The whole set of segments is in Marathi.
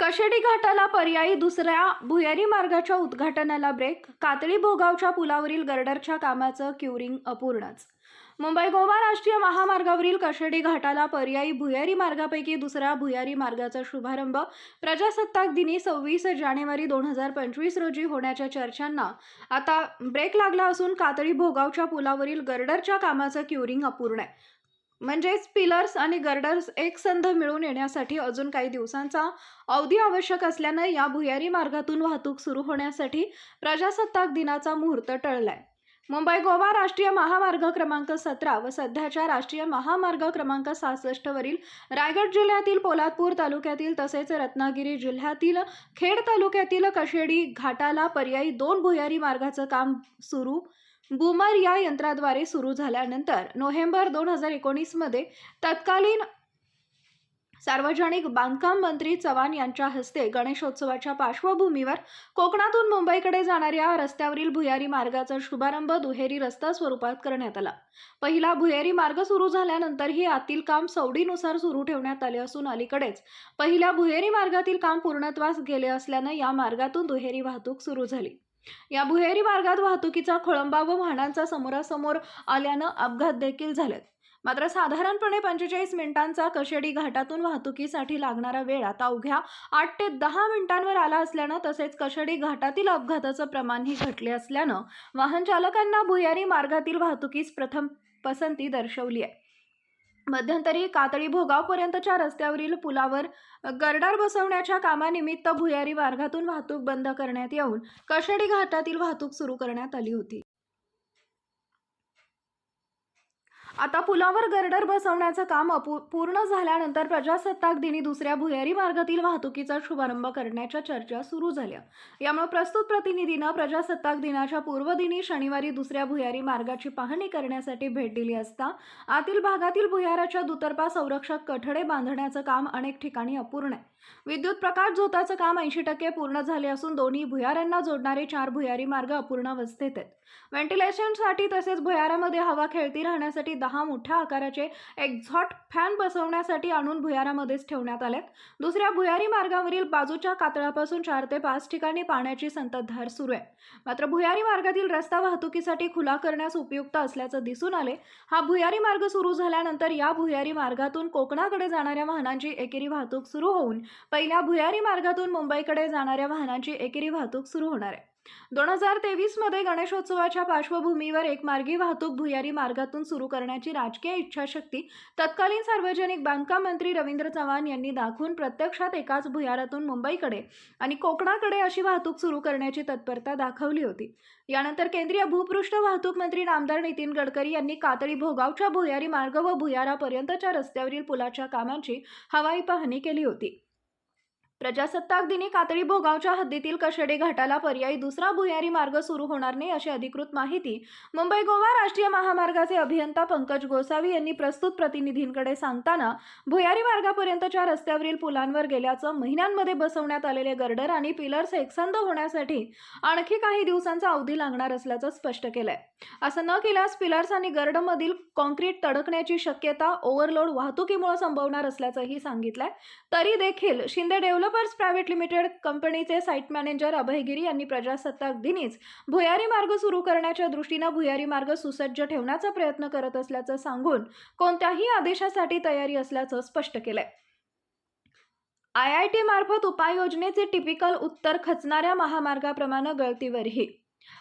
कशेडी घाटाला पर्यायी दुसऱ्या भुयारी मार्गाच्या उद्घाटनाला ब्रेक कातळी भोगावच्या पुलावरील गर्डरच्या कामाचं क्युरिंग अपूर्णच. मुंबई गोवा राष्ट्रीय महामार्गावरील कशेडी घाटाला पर्यायी भुयारी मार्गापैकी दुसऱ्या भुयारी मार्गाचा शुभारंभ प्रजासत्ताक दिनी सव्वीस जानेवारी दोन हजार पंचवीस रोजी होण्याच्या चर्चांना आता ब्रेक लागला असून कातळी भोगावच्या पुलावरील गर्डरच्या कामाचं क्युरिंग अपूर्ण आहे. म्हणजेच पिलर्स आणि गर्डर्स एकसंध मिळून येण्यासाठी अजून काही दिवसांचा अवधी आवश्यक असल्यानं या भुयारी मार्गातून वाहतूक सुरू होण्यासाठी प्रजासत्ताक दिनाचा मुहूर्त टळलाय. मुंबई गोवा राष्ट्रीय महामार्ग क्रमांक सतरा व सध्याच्या राष्ट्रीय महामार्ग क्रमांक सहासष्ट वरील रायगड जिल्ह्यातील पोलादपूर तालुक्यातील तसेच रत्नागिरी जिल्ह्यातील खेड तालुक्यातील कशेडी घाटाला पर्यायी दोन भुयारी मार्गाचं काम सुरू बुमर या यंत्राद्वारे सुरू झाल्यानंतर नोव्हेंबर दोन हजार एकोणीसमध्ये तत्कालीन सार्वजनिक बांधकाम मंत्री चव्हाण यांच्या हस्ते गणेशोत्सवाच्या पार्श्वभूमीवर कोकणातून मुंबईकडे जाणाऱ्या रस्त्यावरील भुयारी मार्गाचा शुभारंभ दुहेरी रस्ता स्वरूपात करण्यात आला. पहिला भुयारी मार्ग सुरू झाल्यानंतरही आतील काम सवडीनुसार सुरू ठेवण्यात आले असून अलीकडेच पहिल्या भुयारी मार्गातील काम पूर्णत्वास गेले असल्यानं या मार्गातून दुहेरी वाहतूक सुरू झाली. या भुहेरी मार्गात वाहतुकीचा खोळंबा व वाहनांचा समोरासमोर आल्यानं अपघात देखील झालेत. मात्र साधारणपणे पंचेचाळीस मिनिटांचा कशेडी घाटातून वाहतुकीसाठी लागणारा वेळ आता अवघ्या आठ ते दहा मिनिटांवर आला असल्यानं तसेच कशेडी घाटातील अपघाताचं प्रमाणही घटले असल्यानं वाहन चालकांना भुयारी मार्गातील वाहतुकीस प्रथम पसंती दर्शवली आहे. मध्यंतरी कातळी भोगावपर्यंतच्या रस्त्यावरील पुलावर गर्डर बसवण्याच्या कामानिमित्त भुयारी मार्गातून वाहतूक बंद करण्यात येऊन कशेडी घाटातील वाहतूक सुरू करण्यात आली होती. आता पुलावर गर्डर बसवण्याचं काम अपू पूर्ण झाल्यानंतर प्रजासत्ताक दिनी दुसऱ्या भुयारी मार्गातील वाहतुकीचा शुभारंभ करण्याच्या चर्चा सुरू झाल्या. यामुळे प्रस्तुत प्रतिनिधीनं प्रजासत्ताक दिनाच्या पूर्वदिनी शनिवारी दुसऱ्या भुयारी मार्गाची पाहणी करण्यासाठी भेट दिली असता आतील भागातील भुयाराच्या दुतर्फा संरक्षक कठडे बांधण्याचं काम अनेक ठिकाणी अपूर्ण आहे. विद्युत प्रकाश झोताचं काम ऐंशी टक्के पूर्ण झाले असून दोन्ही भुयारांना जोडणारे चार भुयारी मार्ग अपूर्ण अवस्थेत आहेत. व्हेंटिलेशनसाठी तसेच भुयारामध्ये हवा खेळती राहण्यासाठी दहा मोठ्या आकाराचे एक्झॉट फॅन बसवण्यासाठी आणून भुयारामध्येच ठेवण्यात आलेत. दुसऱ्या भुयारी मार्गावरील बाजूच्या कातळापासून चार ते पाच ठिकाणी पाण्याची संततधार सुरू आहे. मात्र भुयारी मार्गातील रस्ता वाहतुकीसाठी खुला करण्यास उपयुक्त असल्याचं दिसून आले. हा भुयारी मार्ग सुरू झाल्यानंतर या भुयारी मार्गातून कोकणाकडे जाणाऱ्या वाहनांची एकेरी वाहतूक सुरू होऊन पहिल्या भुयारी मार्गातून मुंबईकडे जाणाऱ्या वाहनांची एकेरी वाहतूक सुरू होणार आहे. दोन हजार तेवीसमध्ये गणेशोत्सवाच्या पार्श्वभूमीवर एक मार्गी वाहतूक भुयारी मार्गातून सुरू करण्याची राजकीय इच्छाशक्ती तत्कालीन सार्वजनिक बांधकाम मंत्री रवींद्र चव्हाण यांनी दाखवून प्रत्यक्षात एकाच भुयारातून मुंबईकडे आणि कोकणाकडे अशी वाहतूक सुरू करण्याची तत्परता दाखवली होती. यानंतर केंद्रीय भूपृष्ठ वाहतूक मंत्री नामदार नितीन गडकरी यांनी कातळी भोगावच्या भुयारी मार्ग व भुयारापर्यंतच्या रस्त्यावरील पुलाच्या कामांची हवाई पाहणी केली होती. प्रजासत्ताक दिनी कातळी भोगावच्या हद्दीतील कशेडे घाटाला पर्यायी दुसरा भुयारी मार्ग सुरू होणार नाही अशी अधिकृत माहिती मुंबई गोवा राष्ट्रीय महामार्गाचे अभियंता पंकज गोसावी यांनी प्रस्तुत प्रतिनिधींकडे सांगताना भुयारी मार्गापर्यंतच्या रस्त्यावरील पुलांवर गेल्याचं महिन्यांमध्ये बसवण्यात आलेले गर्डर आणि पिलर्स एकसंध होण्यासाठी आणखी काही दिवसांचा अवधी लागणार असल्याचं स्पष्ट केलंय. असं न केल्यास पिलर्स आणि गर्डमधील कॉन्क्रीट तडकण्याची शक्यता ओव्हरलोड वाहतुकीमुळे संभवणार असल्याचंही सांगितलंय. तरी देखील शिंदे डेव्हलपर्स प्रायव्हेट लिमिटेड कंपनीचे साईट मॅनेजर अभयगिरी यांनी प्रजासत्ताक दिनीच भुयारी मार्ग सुरू करण्याच्या दृष्टीनं भुयारी मार्ग सुसज्ज ठेवण्याचा प्रयत्न करत असल्याचं सांगून कोणत्याही आदेशासाठी तयारी असल्याचं स्पष्ट केलंय. आय आय टी मार्फत उपाययोजनेचे टिपिकल उत्तर खचणाऱ्या महामार्गाप्रमाणे गळतीवरही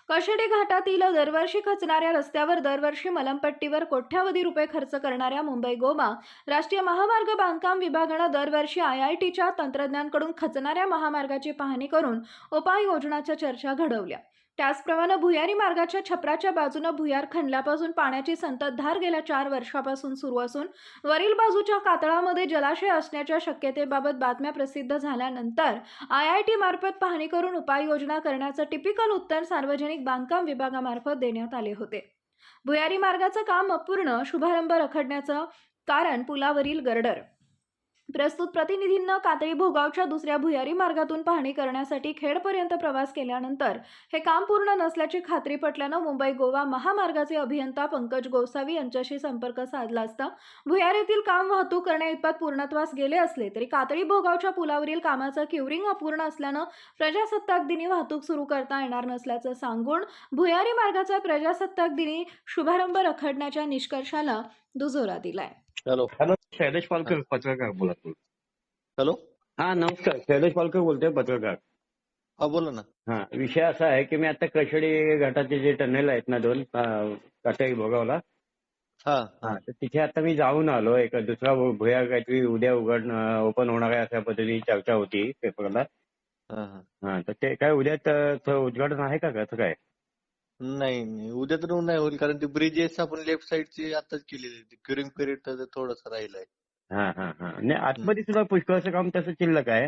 कशेडी घाटातील दरवर्षी खचणाऱ्या रस्त्यावर दरवर्षी मलमपट्टीवर कोट्यावधी रुपये खर्च करणाऱ्या मुंबई गोवा राष्ट्रीय महामार्ग बांधकाम विभागानं दरवर्षी आय आय टीच्या तंत्रज्ञांकडून खचणाऱ्या महामार्गाची पाहणी करून उपाययोजनाच्या चर्चा घडवल्या. त्याचप्रमाणे भुयारी मार्गाच्या छपराच्या बाजूनं भुयार खणल्यापासून पाण्याची संततधार गेल्या चार वर्षापासून सुरू असून वरील बाजूच्या कातळामध्ये जलाशय असण्याच्या शक्यतेबाबत बातम्या प्रसिद्ध झाल्यानंतर आय आय टी मार्फत पाहणी करून उपाययोजना करण्याचं टिपिकल उत्तर सार्वजनिक बांधकाम विभागामार्फत देण्यात आले होते. भुयारी मार्गाचं काम अपूर्ण शुभारंभ रखडण्याचं कारण पुलावरील गर्डर प्रस्तुत प्रतिनिधींना कातळी भोगावच्या दुसऱ्या भुयारी मार्गातून पाहणी करण्यासाठी खेडपर्यंत प्रवास केल्यानंतर हे काम पूर्ण नसल्याची खात्री पटल्यानं मुंबई गोवा महामार्गाचे अभियंता पंकज गोसावी यांच्याशी संपर्क साधला असता भुयारीतील काम वाहतूक करण्याइतपत पूर्णत्वास गेले असले तरी कातळी भोगावच्या पुलावरील कामाचं क्युरिंग अपूर्ण असल्यानं प्रजासत्ताक दिनी वाहतूक सुरू करता येणार नसल्याचं सांगून भुयारी मार्गाचा प्रजासत्ताक दिनी शुभारंभ रखडण्याच्या निष्कर्षाला दुजोरा दिलाय. हॅलो. हॅलो शैलेश पालकर पत्रकार बोला तू हॅलो. हा नमस्कार शैलेश पालकर बोलतोय पत्रकार. हा बोला ना. हा विषय असा आहे की मी आता कशेडी घाटाचे जे टनेल आहेत ना दोन कटाई भोगावला. हा. हा तर तिथे आता मी जाऊन आलो एक दुसरा भु- भुयार काहीतरी उद्या उघड ओपन होणार आहे अशा पद्धतीने चर्चा होती पेपरला हा तर ते काय उद्या उद्घाटन आहे का कसं काय? नाही नाही. उद्या तर नाही होईल कारण ती ब्रिजेस आपण लेफ्ट साईडची आताच केलेली क्युरिंग पिरियड तर थोडंसं राहिलंय. हा हा हा. नाही आतमध्ये सुद्धा पुष्कळचं काम तसं शिल्लक आहे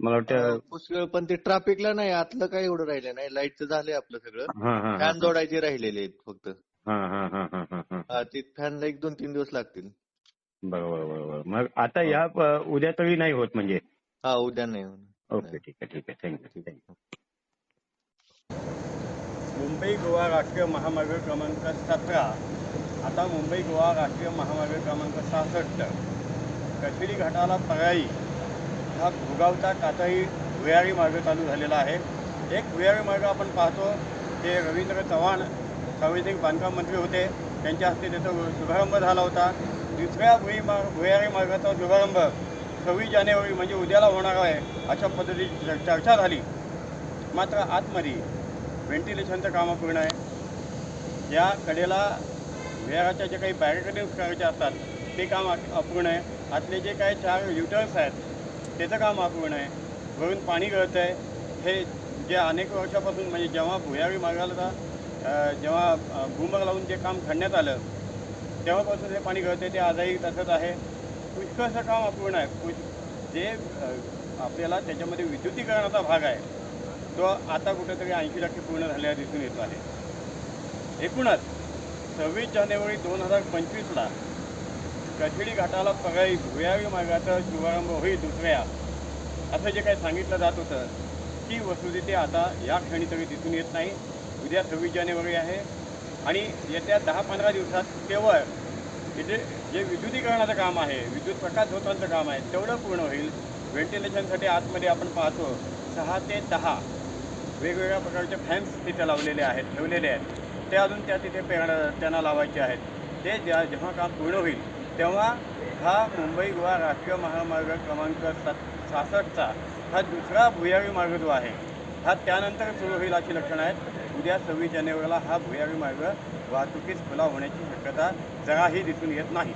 मला वाटतं पुष्कळ पण ते ट्रॅफिकला नाही आतलं काय एवढं राहिलं नाही. लाईटचं झालंय आपलं सगळं. हा हा हा. फॅन जोडायचे राहिलेले आहेत फक्त. हा हा हा हा हा हा. हा ते फॅनला एक दोन तीन दिवस लागतील. बरोबर बरोबर. मग आता या प- उद्या तरी नाही होत म्हणजे? हा उद्या नाही होणार. ओके ठीक आहे ठीक आहे. थँक्यू थँक्यू मुंबई गोवा राष्ट्रीय महामार्ग क्रमांक सतरा. आता मुंबई गोवा राष्ट्रीय महामार्ग क्रमांक सहासष्ट. कशिडी घाटाला पराई. हा भुगावता काताई भुयारी मार्ग चालू झालेला आहे. एक भुयारी मार्ग आपण पाहतो ते रवींद्र चव्हाण सार्वजनिक बांधकाम मंत्री होते. त्यांच्या हस्ते त्याचा शुभारंभ झाला होता. दुसऱ्या भुई मार्ग भुयारी मार्गाचा शुभारंभ सव्वीस जानेवारी म्हणजे उद्याला होणार आहे अशा पद्धतीची चर्चा झाली. मात्र आतमध्ये व्हेंटिलेशनचं काम अपूर्ण आहे. या कडेला विहाराच्या जे काही बॅरिकेडिंग करायचे असतात ते काम अपूर्ण आहे. आतले जे काही चार युटर्स आहेत त्याचं काम अपूर्ण आहे. वरून पाणी गळतं आहे हे जे अनेक वर्षापासून म्हणजे जेव्हा भुयारी मार्गाला जेव्हा अ, लावून जे काम खणण्यात आलं तेव्हापासून हे पाणी गळतं ते आजही तसंच आहे. पुष्कळचं काम अपूर्ण आहे. पुष जे आपल्याला त्याच्यामध्ये विद्युतीकरणाचा भाग आहे तो आता कुठेतरी ऐंशी टक्के पूर्ण झालेला दिसून येतो आहे. एकूणच सव्वीस जानेवारी दोन हजार पंचवीसला कशिडी घाटाला पर्यायी भुयारी मार्गाचा शुभारंभ होईल दुसऱ्या. असं जे काही सांगितलं जात होतं ती वस्तुस्थिती आता या क्षणी तरी दिसून येत नाही. उद्या सव्वीस जानेवारी आहे आणि येत्या दहा पंधरा दिवसात केवळ इथे जे विद्युतीकरणाचं काम आहे विद्युत प्रकाश झोतांचं काम आहे तेवढं पूर्ण होईल. व्हेंटिलेशनसाठी आतमध्ये आपण पाहतो सहा ते दहा वेगवेगळ्या प्रकारचे फॅन्स तिथे लावलेले आहेत ठेवलेले आहेत. ते अजून त्या तिथे पेर त्यांना लावायचे आहेत. ते ज्या जेव्हा काम पूर्ण होईल तेव्हा हा मुंबई गोवा राष्ट्रीय महामार्ग क्रमांक सात सहासष्टचा हा दुसरा भुयारी मार्ग जो आहे हा त्यानंतर सुरू होईल अशी लक्षणं आहेत. उद्या सव्वीस जानेवारीला हा भुयारी मार्ग वाहतुकीस खुला होण्याची शक्यता जराही दिसून येत नाही.